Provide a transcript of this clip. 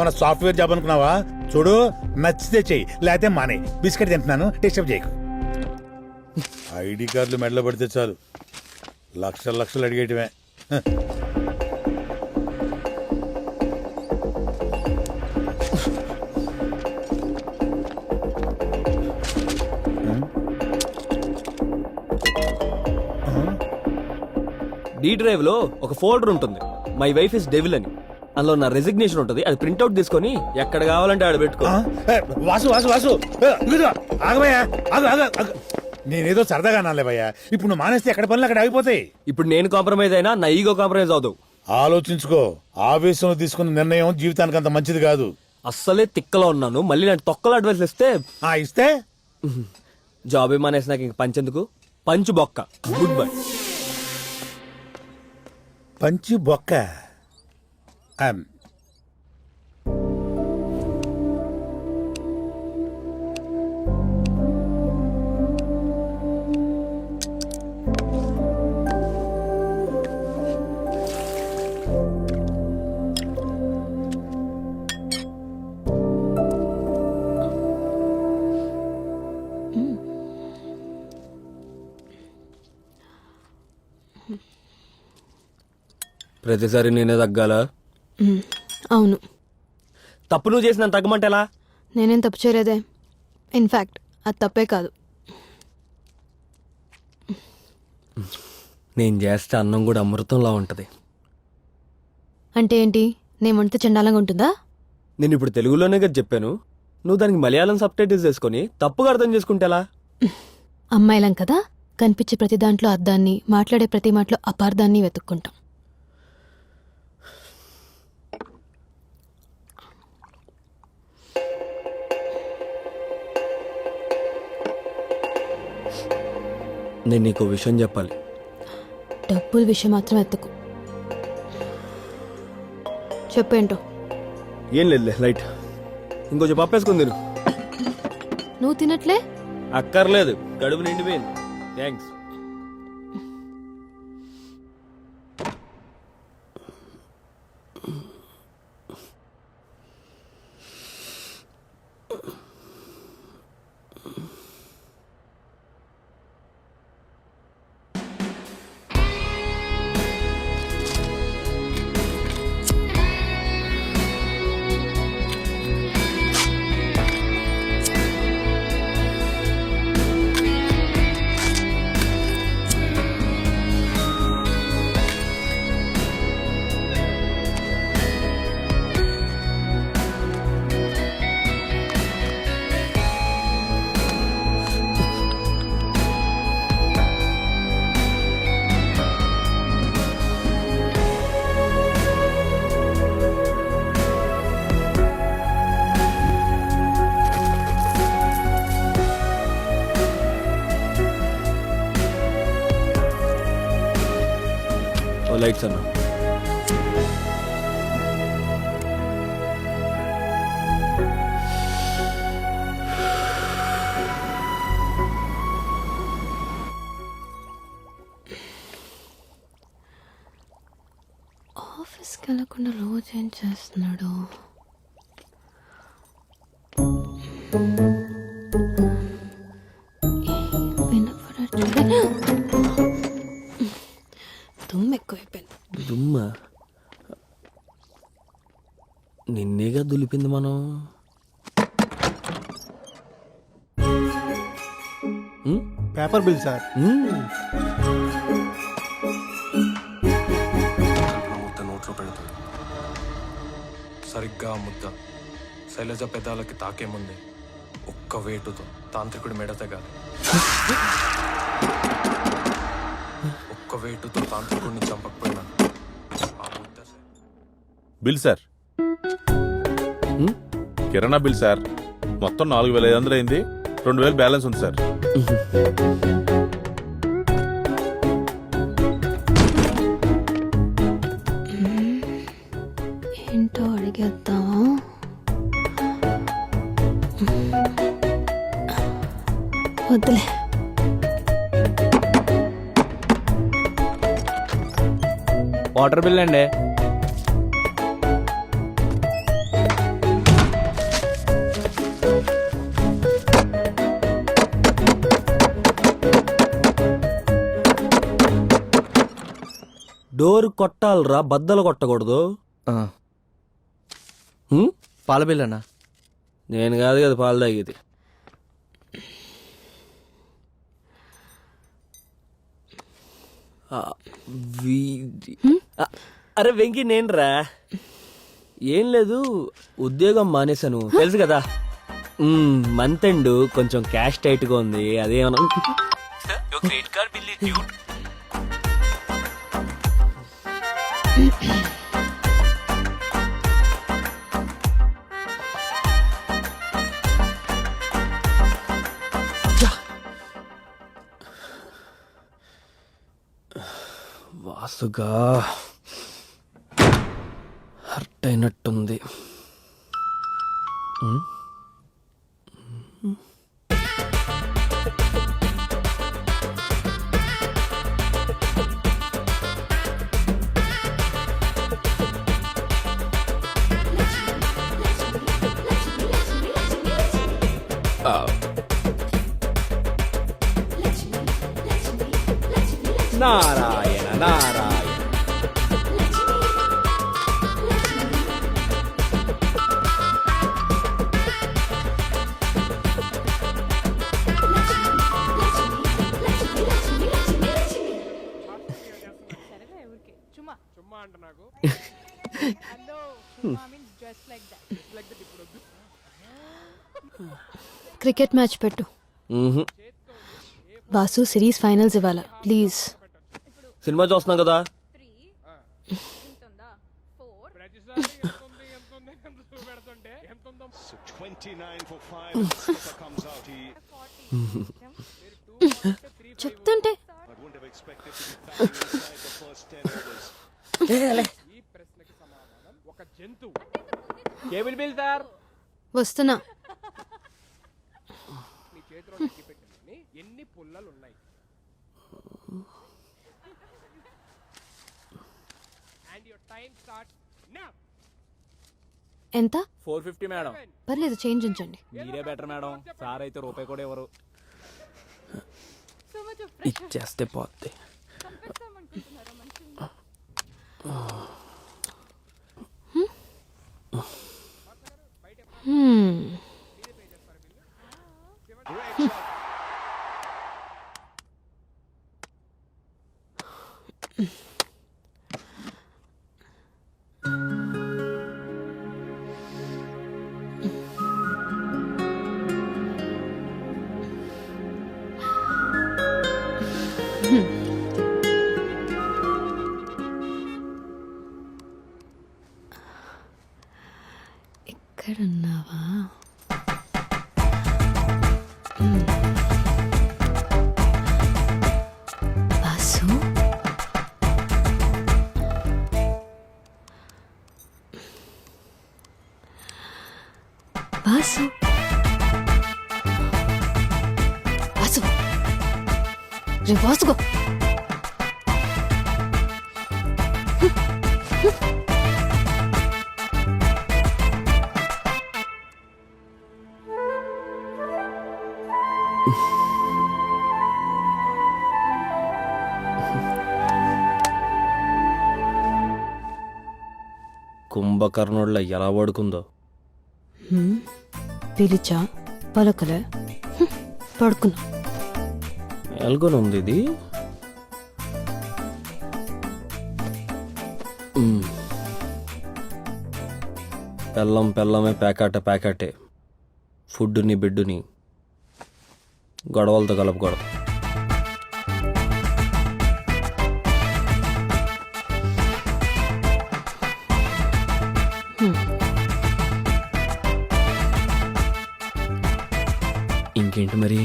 మన software job అనుకున్నావా? చూడు నచ్చితే చెయ్యి లేకపోతే మానే. బిస్కెట్ తింటున్నాను డిస్టర్బ్ చేయకు. ఐడి కార్డులు మెడలో పడితే చాలు. లక్షలు లక్షలు అడిగేయటమే హ. డీ డ్రైవ్లో ఒక ఫోల్డర్ ఉంటుంది. మై వైఫ్ ఇస్ డెవిల్ అని. అందులో నా రెసిగ్నేషన్ ఉంటుంది. అది ప్రింట్అవుట్ తీసుకొని ఎక్కడ కావాలంటే ఆడ పెట్టుకో. ఆ, ఏ, వాసు వాసు వాసు. ఏ, ఇదిగో, ఆగబోయా ఆగు ఆగు ఆగు. నేనేదో సరదాగా అనాలే భయ్యా. ఇప్పుడు నువ్వు మానేస్తే ఎక్కడ పనులు అక్కడ ఆగిపోతాయి? ఇప్పుడు నేను కాంప్రమైజ్ అయినా నా ఈగో కాంప్రమైజ్ అవుతావు ఆలోచించుకో. ఆవేశంలో తీసుకున్న నిర్ణయం జీవితానికి అంత మంచిది కాదు. అస్సలే తిక్కలో ఉన్నాను. మళ్ళీ నాకు తొక్కలు అడ్వైస్ ఇస్తే ఆ ఇస్తే? జాబ్ ఏమానేసి నాకు ఇంక పంచెందుకు పంచు బొక్క. గుడ్ బై పంచి బొక్క. ఆమ్. ప్రతిసారి నేనే తగ్గాలా అవును. తప్పు నువ్వు చేసిన తగ్గమంటే ఎలా? నేనేం తప్పు చేయలేదే. ఇన్ఫ్యాక్ట్ అది తప్పే కాదు. నేను చేస్తే అన్నం కూడా అమృతంలా ఉంటది. అంటే ఏంటి? నేను వండితే చండాలంగా ఉంటుందా? నేను ఇప్పుడు తెలుగులోనే కదా చెప్పాను. నువ్వు దానికి మలయాళం సబ్ టైటిల్స్ చేసుకొని తప్పుగా అర్థం చేసుకుంటే ఎలా? అమ్మాయిలం కదా కనిపించే ప్రతి దాంట్లో అద్దాన్ని మాట్లాడే ప్రతి మాటలో అపార్థాన్ని వెతుక్కుంటాం. నేను నీకు విషయం చెప్పాలి. డబ్బుల విషయం మాత్రం ఎత్తుకు. చెప్పేంటో? ఏం లేదు లైట్. ఇంకొంచెం పప్పేసుకుంది తిను. నువ్వు తినట్లే? అక్కర్లేదు కడుపు నిండిపోయింది. థ్యాంక్స్ లైట్స్ అన్న. ఆఫీస్కి వెళ్ళకుండా రోజు ఏం చేస్తున్నాడు? దుమ్ము ఎక్కువైపోయింది దుమ్మ? నిన్నేగా దులిపింది మనం? Um, paper bill sir um. ఆ ముద్ద నోట్లో పెడుతుంది. సరిగ్గా ఆ ముద్ద. శైలజ పెదాలకి తాకే ముందే ఒక్క వేటుతో తాంత్రికుడి మెడ తెగాలి. ఒక్క వేటుతో తాంత్రికుడిని చంపకపోయినా. ఆ ముద్ద బిల్ సార్? కిరాణా బిల్ సార్. మొత్తం నాలుగు వేల ఐదు వందలు అయింది. రెండు వేలు బ్యాలెన్స్ ఉంది సార్. ఏంటో అడిగేద్దామా వద్దులే. వాటర్ బిల్ అండి. డోర్ కొట్టాలరా బద్దలు కొట్టకూడదు? పాల బిల్ అన్నా? నేను కాదు కదా పాలు తాగేది. వీధి అరే వెంకీ నేనురా. ఏం లేదు ఉద్యోగం మానేశాను. తెలుసు కదా? మంత్ ఎండ్ కొంచెం క్యాష్ టైట్గా ఉంది అదేమన్నా క్రెడిట్ కార్డ్ బిల్ వాసుగా అయినట్టుంది ఉమ్. ఆ. నారాయణ నారాయణ క్రికెట్ మ్యాచ్ పెట్టు. వాసు సిరీస్ ఫైనల్స్ ఇవ్వాలా? ప్లీజ్ సినిమా చూస్తున్నాం కదా? So 29 for 5 and Skipper comes out. He చెప్తుంటే I wouldn't have expected to be batting inside the first 10 overs. Cable bill sir వస్తున్నా ఎంత? Four fifty madam. పర్లేదు చేంజ్ ఉంచండి. మీరే బెటర్ మేడం. సార్ అయితే రూపాయి కూడా ఇవ్వరు. ఇచ్చేస్తే పోద్ది. హ్మ్. వాసు. వాసు. రే వాసుగో. కుంభకర్ణుళ్ళ ఎలా వాడుకుందో. పిలిచా పలకలే. పడుకున్నా. ఎల్గొని ఉంది ఇది పెళ్ళం పెళ్ళమే ప్యాకాట ప్యాకాటే. ఫుడ్ని బిడ్డుని గొడవలతో కలపకూడదు ఏంటి మరి?